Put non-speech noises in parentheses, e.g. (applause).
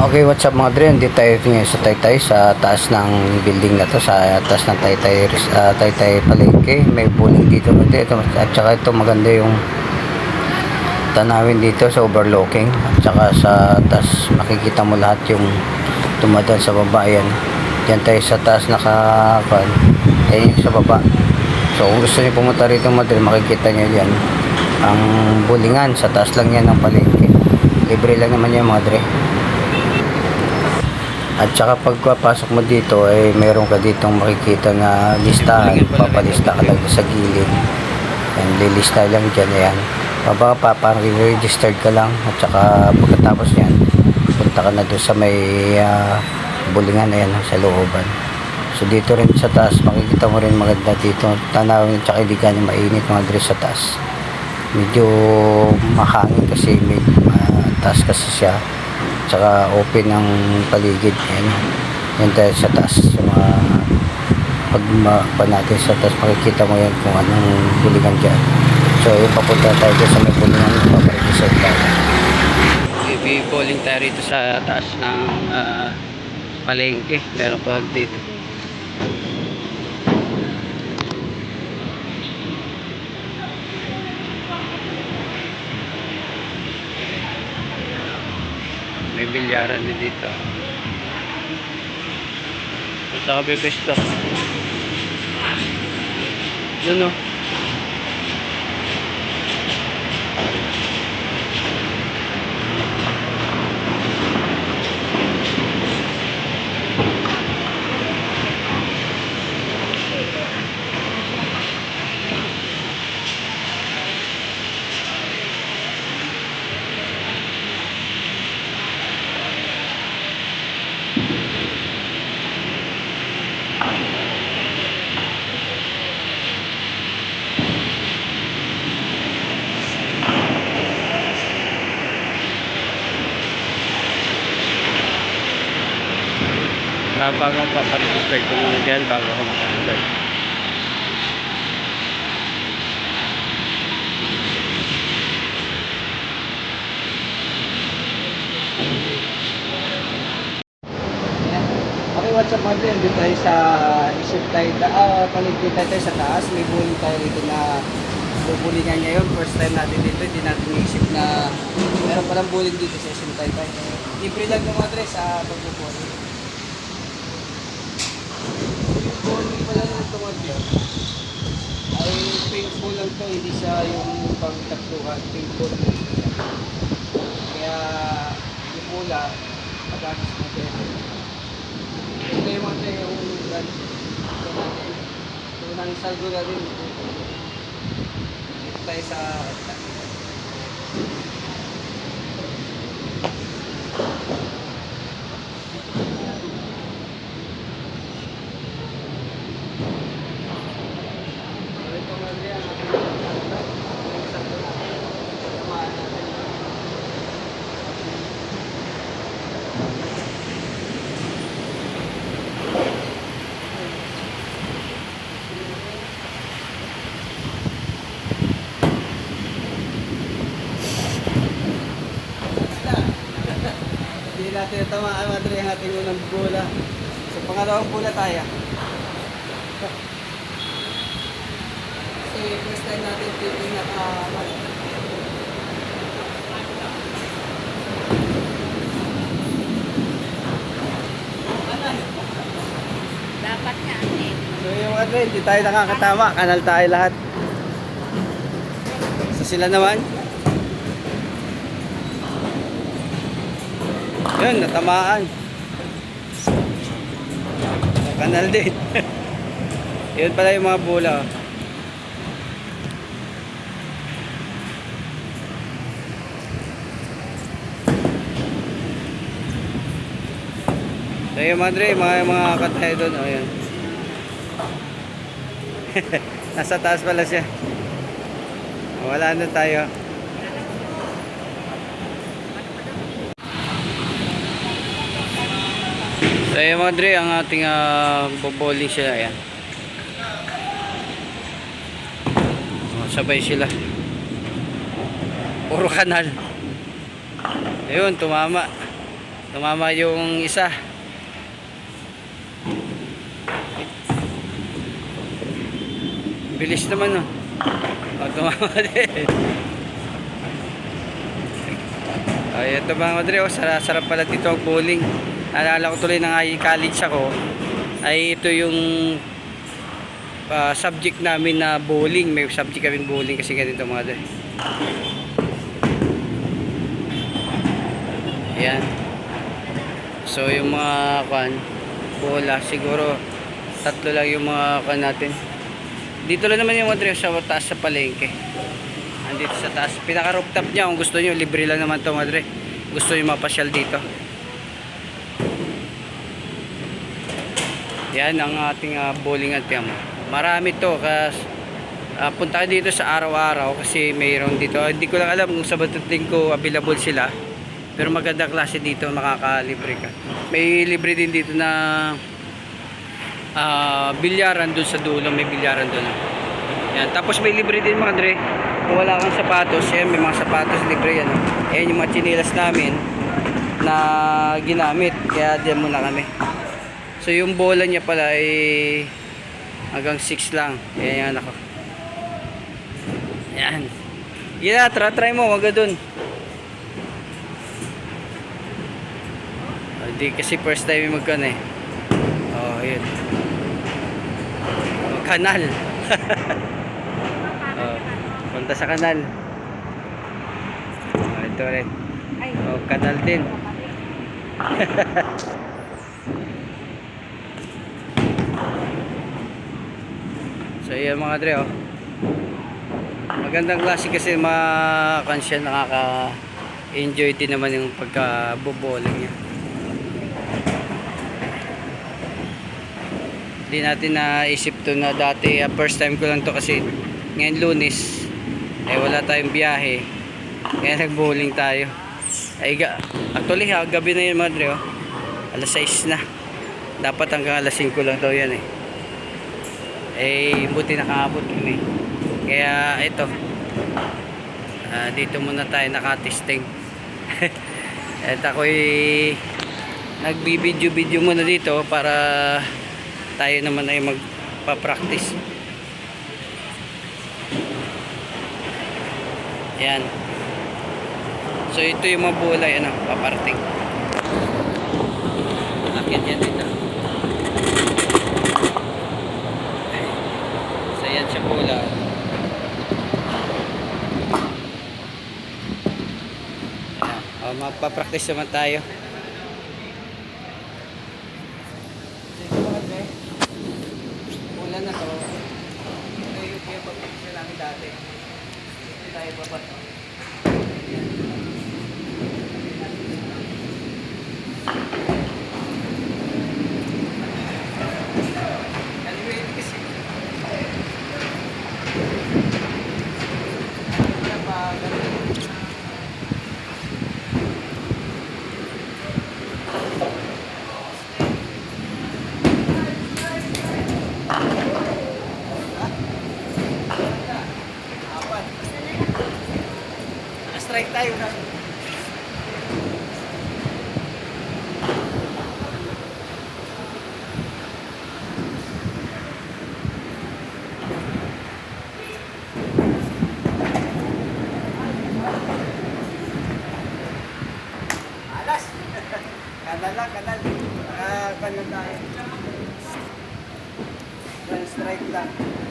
Okay, what's up mga dre? Dito tayo ngayon sa Taytay, sa taas ng building na to, sa taas ng Taytay, uh, Taytay Palengke. May bowling dito mga dre. Ito, at saka ito maganda yung tanawin dito sa overlooking. At saka sa taas makikita mo lahat yung tumadan sa baba. Ayan. Diyan tayo sa taas. Ayan yung sa baba. So kung gusto niyo pumunta rito mga dre, makikita niyo yan. Ang bulingan, sa taas lang yan ng palengke. Libre lang naman yan mga dre. At saka pagpapasok mo dito ay meron ka ditong makikita na listahan. Papalista ka lang sa gilid. Yan, lilista lang dyan. Ayan. Baba pa, parang registered ka lang. At saka pagkatapos yan, punta ka na doon sa may ah, bulingan. Ayan, sa looban. So dito rin sa taas, makikita mo rin maganda dito. Tanawin at saka hindi ganyan mainit mga dress sa taas. Medyo mahangin kasi medyo mataas kasi siya tsaka open ang paligid. Yan yan tayo sa taas. Sa mga pag ma- pa natin sa taas makikita mo yan kung anong bulingan dyan. So yung papunta tayo dyan sa may bulingan paparegister tayo may bowling tayo rito sa taas ng ah, palengke. Meron pa dito bilyaran din dito. Sa kape pesto yun o bago ang paparegister ko muna dyan bago ako makastart Okay, what's up mga? Dito tayo sa isip tayo, ah, paligid tayo sa taas. May bowling tayo dito na bubulingan ngayon. First time natin dito, hindi natin naisip na meron palang bowling dito sa isip tayo tayo. Libre lang ng mga dress sa pagbubuling. Yung bowling pala ng ay paintball lang to, hindi siya yung lang siya. Kaya yung mula, pag-anos mo ito yung tayo yung ito nang salgo na rin tayo Hindi natin tamaan madre ang ating unang bola. Sa pangalawang bola tayo. (laughs) Kasi first time natin dito naka Dapat nga eh. So yung ano, hindi tayo nakakatama. Kanal tayo lahat. So sila naman. Yun, natamaan. Sa kanal din. (laughs) Yun pala yung mga bola. oh. So yung mga mga, mga katay doon. Oh, yun. (laughs) Nasa taas pala siya. Wala na tayo. So yung mga dre, ang ating uh, boboli sila. Ayan. Oh, sabay sila. Puro kanal. Ayun, tumama. Tumama yung isa. Bilis naman no. O, tumama (laughs) din. Ay, ito mga madre, oh, sarap pala dito ang bowling. Naalala ko tuloy nang ay college ako, ay ito yung ah, subject namin na bowling. May subject kaming bowling kasi ganito mga madre. Ayan. So yung mga kan bola siguro tatlo lang yung mga kan natin. Dito lang naman yung madre sa taas sa palengke. Andito sa taas. Pinaka rooftop niya kung gusto niyo libre lang naman to madre. Gusto niyo mapasyal dito. Yan ang ating uh, bowling at mo. Marami to kas ah, punta dito sa araw-araw kasi mayroon dito. Ah, Hindi ko lang alam kung sa batuting ko available sila. Pero maganda klase dito, makakalibre ka. May libre din dito na ah bilyaran doon sa dulo, may bilyaran doon. Yan. Tapos may libre din mga Dre. Kung wala kang sapatos, yan, may mga sapatos libre yan. oh. Ayan yung mga chinilas namin na ginamit. Kaya diyan muna kami. So yung bola niya pala ay hanggang 6 lang. Yan yung anak ko. Yan. Yan try, try mo, wag ka dun. Ah, Hindi kasi first time yung magkano eh. Oh, yun. Oh, kanal. (laughs) oh, punta sa kanal. Oh, ito rin. Oh, kanal din. (laughs) So, yan mga dre, oh. Magandang klase kasi makansya nakaka-enjoy din naman yung pagka-boboling niya. Hindi natin naisip to na dati, ah, first time ko lang to kasi ngayon lunes, eh wala tayong biyahe. Kaya nag-bowling tayo. Ay, ga, actually ha, gabi na yun mga dre, oh. Alas 6 na. Dapat hanggang alas 5 lang daw yan eh. Eh, buti nakaabot kami. Kaya ito. ah, dito muna tayo nakatesting. (laughs) At ako'y nagbibideo-video muna dito para tayo naman ay magpa-practice. Yan. So ito yung mga bulay ano, paparting. Akit yan dito. So yan siya bola. Magpa-practice naman tayo. strike lang.